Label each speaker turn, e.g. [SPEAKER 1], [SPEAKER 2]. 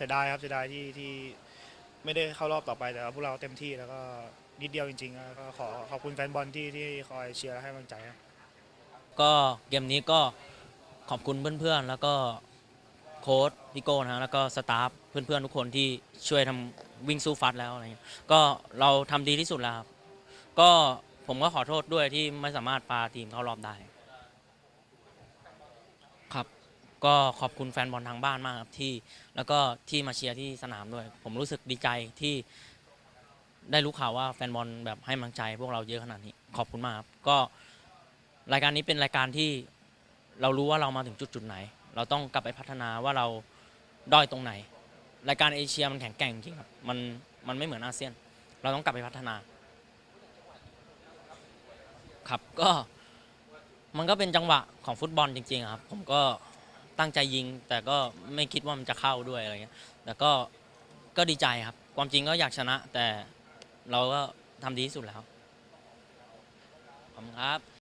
[SPEAKER 1] สียดายครับเสียดายที่ที่ไม่ได้เข้ารอบต่อไปแต่ว่าพวกเราเต็มที่แล้วก็นิดเดียวจริงๆแล้วก็ขอขอบคุณแฟนบอลที่ที่คอยเชียร์และให้กำลังใจครับ
[SPEAKER 2] ก็เกมนี้ก็ขอบคุณเพื่อนๆ แล้วก็โค้ชพี่โก้นะฮะแล้วก็สตาฟเพื่อนๆ ทุกคนที่ช่วยทำวิ่งสู้ฟัดแล้วอะไรเงี้ยก็เราทำดีที่สุดแล้วครับ ก็ผมก็ขอโทษด้วยที่ไม่สามารถพาทีมเข้ารอบได้ ครับ ก็ขอบคุณแฟนบอลทางบ้านมากครับที่แล้วก็ที่มาเชียร์ที่สนามด้วย ผมรู้สึกดีใจที่ได้รู้ข่าวว่าแฟนบอลแบบให้กำลังใจพวกเราเยอะขนาดนี้ขอบคุณมากครับก็รายการนี้เป็นรายการที่เรารู้ว่าเรามาถึงจุดจุดไหน เราต้องกลับไปพัฒนาว่าเราด้อยตรงไหน รายการเอเชียมันแข็งแกร่งจริงครับมันมันไม่เหมือนอาเซียน เราต้องกลับไปพัฒนา ครับก็มันก็เป็นจังหวะของฟุตบอลจริงๆครับ ผมก็ ตั้งใจยิง แต่ก็ไม่คิดว่ามันจะเข้าด้วยอะไรเงี้ยแต่ก็ก็ดีใจครับ ความจริงก็อยากชนะ แต่เราก็ทำดีที่สุดแล้วขอบคุณครับ